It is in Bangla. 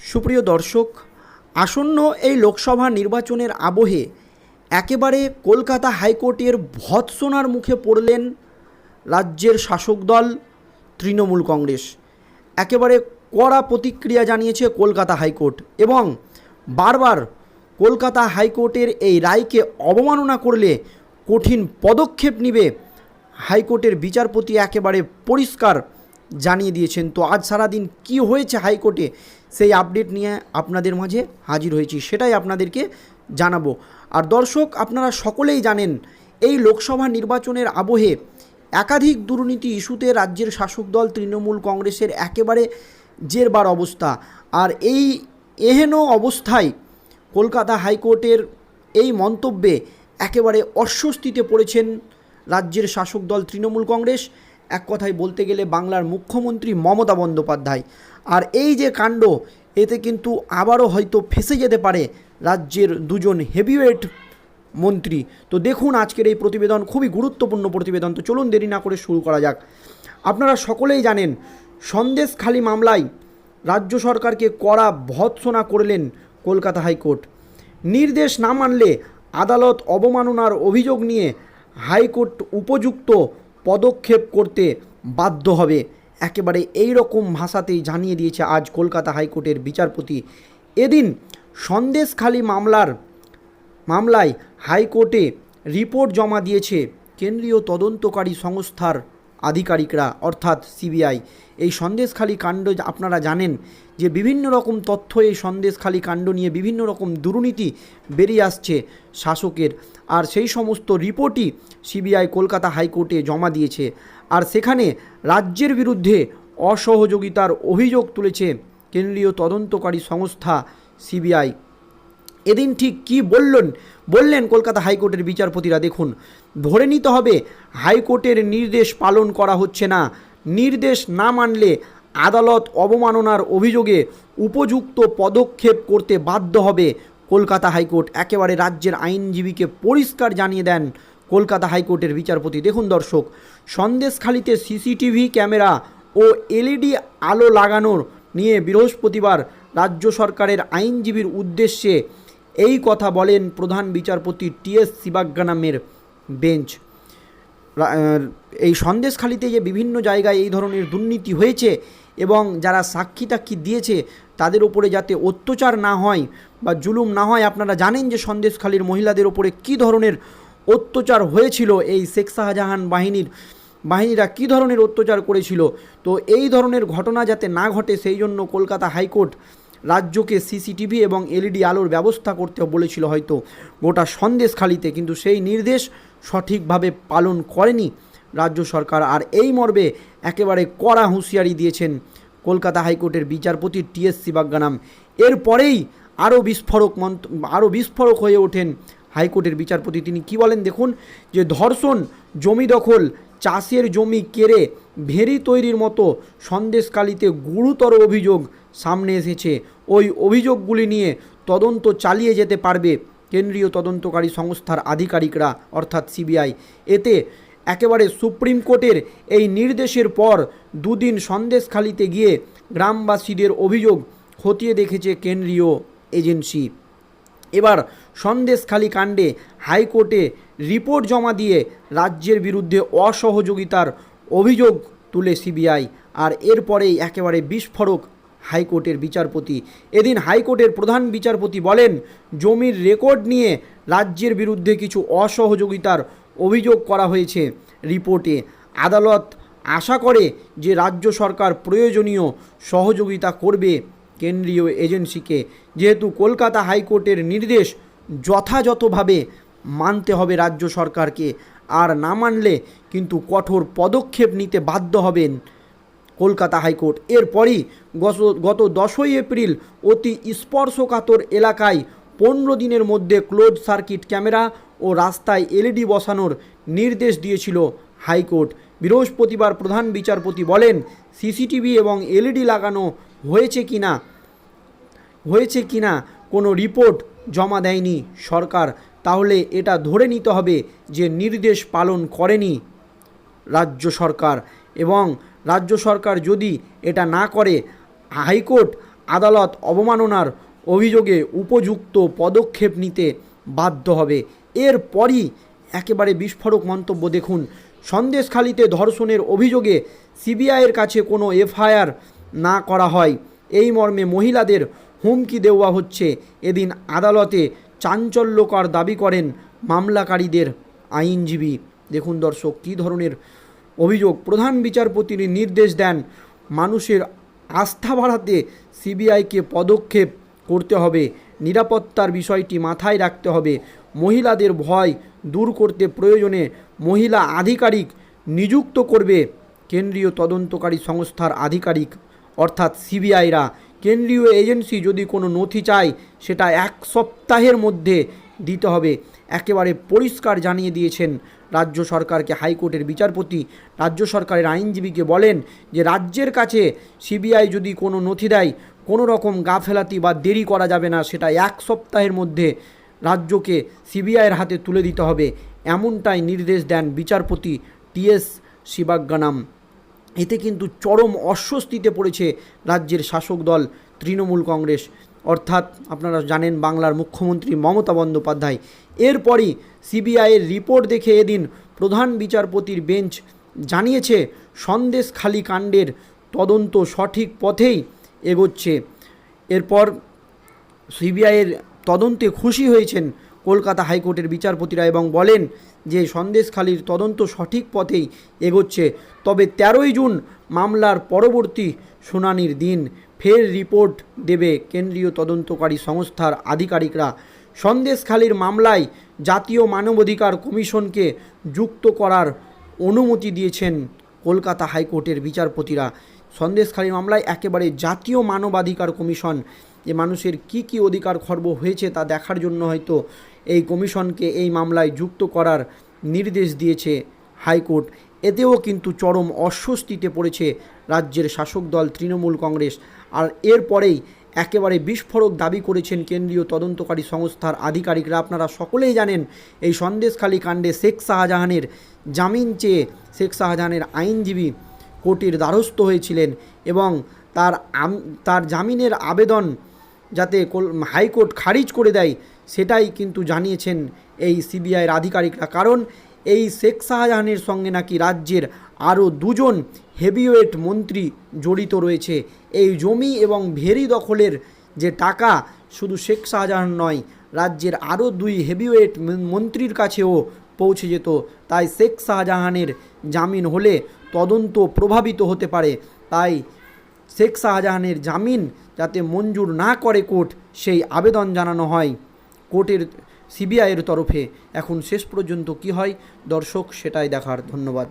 সুপ্রিয় দর্শক, আসন্ন এই লোকসভা নির্বাচনের আবহে একেবারে কলকাতা হাইকোর্টের ভৎসনার মুখে পড়লেন রাজ্যের শাসক দল, তৃণমূল কংগ্রেস। একেবারে কড়া প্রতিক্রিয়া জানিয়েছে কলকাতা হাইকোর্ট এবং বারবার কলকাতা হাইকোর্টের এই রায়কে অবমাননা করলে কঠিন পদক্ষেপ নেবে হাইকোর্টের বিচারপতি একেবারে পরিষ্কার জানিয়ে দিয়েছেন। তো আজ সারাদিন কি হয়েছে হাইকোর্টে? সেই আপডেট নিয়ে আপনাদের মাঝে হাজির হয়েছি, সেটাই আপনাদেরকে জানাব। আর দর্শক, আপনারা সকলেই জানেন, এই লোকসভা নির্বাচনের আবহে একাধিক দুর্নীতি ইস্যুতে রাজ্যের শাসক দল তৃণমূল কংগ্রেসের একেবারে জেরবার অবস্থা। আর এই এহেন অবস্থায় কলকাতা হাইকোর্টের এই মন্তব্যে একেবারে অস্বস্তিতে পড়েছেন রাজ্যের শাসক দল তৃণমূল কংগ্রেস। এক কথায় বলতে গেলে বাংলার মুখ্যমন্ত্রী মমতা বন্দ্যোপাধ্যায়। আর এই যে কাণ্ড, এতে কিন্তু আবারও হয়তো ফেসে যেতে পারে রাজ্যের দুজন হেভিওয়েট মন্ত্রী। তো দেখুন আজকের এই প্রতিবেদন, খুবই গুরুত্বপূর্ণ প্রতিবেদন। তো চলুন দেরি না করে শুরু করা যাক। আপনারা সকলেই জানেন, সন্দেশখালী মামলায় রাজ্য সরকারকে কড়া ভৎসনা করলেন কলকাতা হাইকোর্ট। নির্দেশ না মানলে আদালত অবমাননার অভিযোগ নিয়ে হাইকোর্ট উপযুক্ত পদক্ষেপ করতে বাধ্য হবে। একেবারে এই রকম ভাষাতেই জানিয়ে দিয়েছে আজ কলকাতা হাইকোর্টের বিচারপতি। এদিন সন্দেশখালী মামলার মামলায় হাইকোর্টে রিপোর্ট জমা দিয়েছে কেন্দ্রীয় তদন্তকারী সংস্থার আধিকারিকরা, অর্থাৎ সিবিআই। এই সন্দেশখালী কাণ্ড আপনারা জানেন যে বিভিন্ন রকম তথ্য, এই সন্দেশখালী কাণ্ড নিয়ে বিভিন্ন রকম দুর্নীতি বেরিয়ে আসছে শাসকের। আর সেই সমস্ত রিপোর্টই সিবিআই কলকাতা হাইকোর্টে জমা দিয়েছে। আর সেখানে রাজ্যের বিরুদ্ধে অসহযোগিতার অভিযোগ তুলেছে কেন্দ্রীয় তদন্তকারী সংস্থা সিবিআই। এদিন ঠিক কি বললেন? বললেন, কলকাতা হাইকোর্টের বিচারপতিরা, দেখুন, ধরে নিতে হবে, হাইকোর্টের নির্দেশ পালন করা হচ্ছে না। নির্দেশ না মানলে আদালত অবমাননার অভিযোগে উপযুক্ত পদক্ষেপ করতে বাধ্য হবে। কলকাতা হাইকোর্ট একেবারে রাজ্যের আইনজীবীকে পরিষ্কার জানিয়ে দেন কলকাতা হাইকোর্টের বিচারপতি। দেখুন দর্শক, সন্দেশখালিতে সিসিটিভি ক্যামেরা ও এলইডি আলো লাগানোর নিয়ে বৃহস্পতিবার রাজ্য সরকারের আইনজীবীর উদ্দেশ্যে এই কথা বলেন প্রধান বিচারপতি টিএস শিবাজ্ঞানামের বেঞ্চ। রা- আহ, এই সন্দেশখালিতে যে বিভিন্ন জায়গায় এই ধরনের দুর্নীতি হয়েছে এবং যারা সাক্ষী টাক্ষী দিয়েছে তাদের ওপরে যাতে অত্যাচার না হয় বা জুলুম না হয় আপনারা জানেন যে সন্দেশখালীর মহিলাদের ওপরে কী ধরনের অত্যাচার হয়েছিল? এই শেখ শাহজাহান বাহিনীর বাহিনীরা কী ধরনের অত্যাচার করেছিল? তো এই ধরনের ঘটনা যাতে না ঘটে সেই জন্য কলকাতা হাইকোর্ট রাজ্যকে সিসিটিভি এবং এলইডি আলোর ব্যবস্থা করতে বলেছিল হয়তো। গোটা সন্দেশখালিতে কিন্তু সেই নির্দেশ সঠিকভাবে পালন করেনি রাজ্য সরকার। আর এই মর্মে একেবারে কড়া হুঁশিয়ারি দিয়েছেন কলকাতা হাইকোর্টের বিচারপতি টিএস শিবাজ্ঞানাম। এরপরেই আরও বিস্ফোরক মন্ত আরও বিস্ফোরক হয়ে ওঠেন হাইকোর্টের বিচারপতি। তিনি কি বলেন দেখুন, যে ধর্ষণ, জমি দখল, চাষের জমি কেড়ে ভেরি তৈরির মতো সন্দেশকালীতে গুরুতর অভিযোগ সামনে এসেছে। ওই অভিযোগগুলি নিয়ে তদন্ত চালিয়ে যেতে পারবে কেন্দ্রীয় তদন্তকারী সংস্থার আধিকারিকরা, অর্থাৎ সিবিআই। এতে একেবারে সুপ্রিম কোর্টের এই নির্দেশের পর দুদিন সন্দেশখালিতে গিয়ে গ্রামবাসীদের অভিযোগ খতিয়ে দেখেছে কেন্দ্রীয় এজেন্সি। এবার সন্দেশখালি কাণ্ডে হাইকোর্টে রিপোর্ট জমা দিয়ে রাজ্যের বিরুদ্ধে অসহযোগিতার অভিযোগ তুলে সিবিআই। আর এরপরেই একেবারে বিস্ফোরক হাইকোর্টের বিচারপতি। এদিন হাইকোর্টের প্রধান বিচারপতি বলেন, জমির রেকর্ড নিয়ে রাজ্যের বিরুদ্ধে কিছু অসহযোগিতার অভিযোগ করা হয়েছে রিপোর্টে। আদালত আশা করে যে রাজ্য সরকার প্রয়োজনীয় সহযোগিতা করবে কেন্দ্রীয় এজেন্সিকে। যেহেতু কলকাতা হাইকোর্টের নির্দেশ যথাযথভাবে মানতে হবে রাজ্য সরকারকে, আর না মানলে কিন্তু কঠোর পদক্ষেপ নিতে বাধ্য হবেন কলকাতা হাইকোর্ট। এরপরই গত গত দশই এপ্রিল অতি স্পর্শকাতর এলাকায় পনেরো দিনের মধ্যে ক্লোজ সার্কিট ক্যামেরা ও রাস্তায় এলইডি বসানোর নির্দেশ দিয়েছিল হাইকোর্ট। বৃহস্পতিবার প্রধান বিচারপতি বলেন, সিসিটিভি এবং এলইডি লাগানো হয়েছে কি না, হয়েছে কি না কোনো রিপোর্ট জমা দেয়নি সরকার। তাহলে এটা ধরে নিতে হবে যে নির্দেশ পালন করেনি রাজ্য সরকার এবং রাজ্য সরকার যদি এটা না করে, হাইকোর্ট, আদালত অবমাননার অভিযোগে উপযুক্ত পদক্ষেপ নিতে বাধ্য হবে। এরপরই একেবারে বিস্ফোরক মন্তব্য দেখুন। সন্দেশখালিতে ধর্ষণের অভিযোগে সিবিআইয়ের কাছে কোনো এফআইআর না করা হয়। এই মর্মে মহিলাদের হুমকি দেওয়া হচ্ছে। এদিন আদালতে চাঞ্চল্যকর দাবি করেন মামলাকারীদের আইনজীবী। দেখুন দর্শক, কী ধরনের অভিযোগ, প্রধান বিচারপতির নির্দেশ দেন, মানুষের আস্থা বাড়াতে সিবিআইকে পদক্ষেপ করতে হবে। নিরাপত্তার বিষয়টি মাথায় রাখতে হবে। মহিলাদের ভয় দূর করতে প্রয়োজনে মহিলা আধিকারিক নিযুক্ত করবে। কেন্দ্রীয় তদন্তকারী সংস্থার আধিকারিক, অর্থাৎ সিবিআইরা। কেন্দ্রীয় এজেন্সি যদি কোনো নথি চায়, সেটা এক সপ্তাহের মধ্যে দিতে হবে। একেবারে পরিষ্কার জানিয়ে দিয়েছেন রাজ্য সরকারকে, হাইকোর্টের বিচারপতি। রাজ্য সরকারের আইনজীবীকে বলেন যে, রাজ্যের কাছে সিবিআই যদি কোনো নথি দেয়, কোনো রকম গাফেলাতি বা দেরি করা যাবে না, সেটা এক সপ্তাহের মধ্যে রাজ্যকে সিবিআইয়ের হাতে তুলে দিতে হবে। এমনটাই নির্দেশ দেন বিচারপতি টিএস শিবাজ্ঞানাম। এতে কিন্তু চরম অস্বস্তিতে পড়েছে রাজ্যের শাসক দল, তৃণমূল কংগ্রেস। অর্থাৎ আপনারা জানেন বাংলার মুখ্যমন্ত্রী মমতা বন্দ্যোপাধ্যায়। এরপরই সিবিআইয়ের রিপোর্ট দেখে এদিন প্রধান বিচারপতির বেঞ্চ জানিয়েছে সন্দেশখালী কাণ্ডের তদন্ত সঠিক পথেই এগোচ্ছে। এরপর সিবিআইয়ের তদন্তে খুশি হয়েছেন কলকাতা হাইকোর্টের বিচারপতিরা এবং বলেন যে সন্দেশখালীর তদন্ত সঠিক পথেই এগোচ্ছে। তবে তেরোই জুন মামলার পরবর্তী শুনানির দিন ফের রিপোর্ট দেবে কেন্দ্রীয় তদন্তকারী সংস্থার আধিকারিকরা। সন্দেশখালীর মামলায় জাতীয় মানবাধিকার কমিশনকে যুক্ত করার অনুমতি দিয়েছেন কলকাতা হাইকোর্টের বিচারপতিরা। সন্দেশখালী মামলায় একেবারে জাতীয় মানবাধিকার কমিশন যে মানুষের কি কি অধিকার খর্ব হয়েছে তা দেখার জন্য হয়তো এই কমিশনকে এই মামলায় যুক্ত করার নির্দেশ দিয়েছে হাইকোর্ট। এতেও কিন্তু চরম অস্বস্তিতে পড়েছে রাজ্যের শাসক দল তৃণমূল কংগ্রেস। আর এরপরেই একেবারে বিস্ফোরক দাবি করেছেন কেন্দ্রীয় তদন্তকারী সংস্থার আধিকারিকরা। আপনারা সকলেই জানেন, এই সন্দেশখালী কাণ্ডে শেখ শাহজাহানের জামিন চেয়ে শেখ শাহজাহানের আইনজীবী কোর্টের দ্বারস্থ হয়েছিলেন এবং তার তার জামিনের আবেদন যাতে হাইকোর্ট খারিজ করে দেয় সেটাই কিন্তু জানিয়েছেন এই সিবিআইয়ের আধিকারিকরা। কারণ এই শেখ শাহজাহানের সঙ্গে নাকি রাজ্যের আরও দুজন হেভিওয়েট মন্ত্রী জড়িত রয়েছে। এই জমি এবং ভেরি দখলের যে টাকা শুধু শেখ শাহজাহান নয়, রাজ্যের আরও দুই হেভিওয়েট মন্ত্রীর কাছেও পৌঁছে যেত। তাই শেখ শাহজাহানের জামিন হলে তদন্ত প্রভাবিত হতে পারে। তাই শেখ শাহজাহানের জামিন যাতে মঞ্জুর না করে কোর্ট, সেই আবেদন জানানো হয়। কোর্টের সিবিআইয়ের তরফে। এখন শেষ পর্যন্ত কি হয়? দর্শক সেটাই দেখার। ধন্যবাদ।